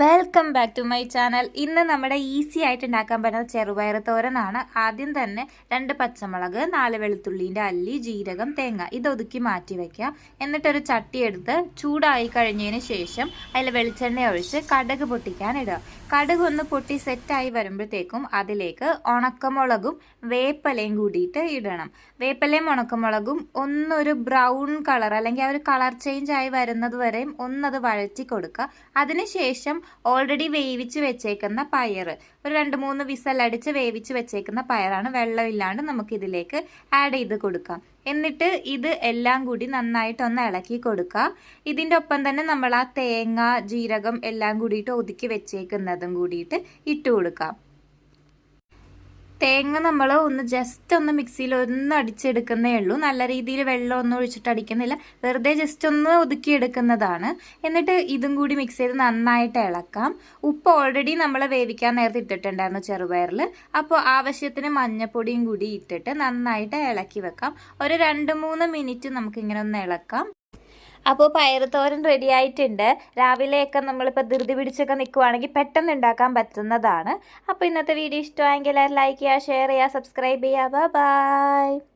Welcome back to my channel ഇന്ന് നമ്മുടെ easy ആയിട്ട് ഉണ്ടാക്കാൻ പറ്റുന്ന ചെറുപയർ തോരനാണ്. ആദ്യം തന്നെ രണ്ട് പച്ചമുളക് നാല് വെളുത്തുള്ളിന്റെ അല്ലി ജീരകം തേങ്ങ ഇത് ഒതുക്കി മാറ്റി വയ്ക്കുക എന്നിട്ടൊരു ചട്ടി എടുത്ത് ചൂടായി കഴിഞ്ഞതിന് ശേഷം അതിൽ വെളിച്ചെണ്ണ ഒഴിച്ച് കടുക് പൊട്ടിക്കാൻ ഇടുക. കടുക് ഒന്ന് പൊട്ടി സെറ്റായി വരുമ്പോഴത്തേക്കും അതിലേക്ക് ഉണക്കമുളകും വേപ്പലയും കൂടിയിട്ട് ഇടണം. വേപ്പലയും ഉണക്കമുളകും ഒന്നൊരു ബ്രൗൺ കളർ അല്ലെങ്കിൽ ആ ഒരു കളർ ചേഞ്ച് ആയി വരുന്നത് വരെയും ഒന്നത് വഴറ്റി കൊടുക്കുക. അതിനുശേഷം ഓൾറെഡി വേവിച്ച് വെച്ചേക്കുന്ന പയർ ഒരു രണ്ട് മൂന്ന് വിസലടിച്ച് വേവിച്ച് വെച്ചേക്കുന്ന പയറാണ് വെള്ളമില്ലാണ്ട് നമുക്കിതിലേക്ക് ആഡ് ചെയ്ത് കൊടുക്കാം. എന്നിട്ട് ഇത് എല്ലാം കൂടി നന്നായിട്ടൊന്ന് ഇളക്കി കൊടുക്കുക. ഇതിന്റെ ഒപ്പം തന്നെ നമ്മൾ ആ തേങ്ങ ജീരകം എല്ലാം കൂടിയിട്ട് ഒതുക്കി വെച്ചേക്കുന്നതും കൂടിയിട്ട് ഇട്ട് കൊടുക്കാം. തേങ്ങ നമ്മൾ ഒന്ന് ജസ്റ്റ് ഒന്ന് മിക്സിയിൽ ഒന്ന് അടിച്ചെടുക്കുന്നേ ഉള്ളൂ. നല്ല രീതിയിൽ വെള്ളം ഒന്നും ഒഴിച്ചിട്ട് അടിക്കുന്നില്ല. വെറുതെ ജസ്റ്റ് ഒന്ന് ഒതുക്കിയെടുക്കുന്നതാണ് എന്നിട്ട് ഇതും കൂടി മിക്സ് ചെയ്ത് നന്നായിട്ട് ഇളക്കാം. ഉപ്പ് ഓൾറെഡി നമ്മൾ വേവിക്കാൻ നേരത്തെ ഇട്ടിട്ടുണ്ടായിരുന്നു ചെറുപയറിൽ. അപ്പോൾ ആവശ്യത്തിന് മഞ്ഞപ്പൊടിയും കൂടി ഇട്ടിട്ട് നന്നായിട്ട് ഇളക്കി വെക്കാം. ഒരു രണ്ട് മൂന്ന് മിനിറ്റ് നമുക്കിങ്ങനെ ഒന്ന് ഇളക്കാം. അപ്പോൾ പയറുതോരൻ റെഡി ആയിട്ടുണ്ട്. രാവിലെയൊക്കെ നമ്മളിപ്പോൾ ധൃതി പിടിച്ചൊക്കെ നിൽക്കുവാണെങ്കിൽ പെട്ടെന്ന് ഉണ്ടാക്കാൻ പറ്റുന്നതാണ്. അപ്പോൾ ഇന്നത്തെ വീഡിയോ ഇഷ്ടമായെങ്കിൽ ലൈക്ക് ചെയ്യുക ഷെയർ ചെയ്യുക സബ്സ്ക്രൈബ് ചെയ്യുക. ബൈ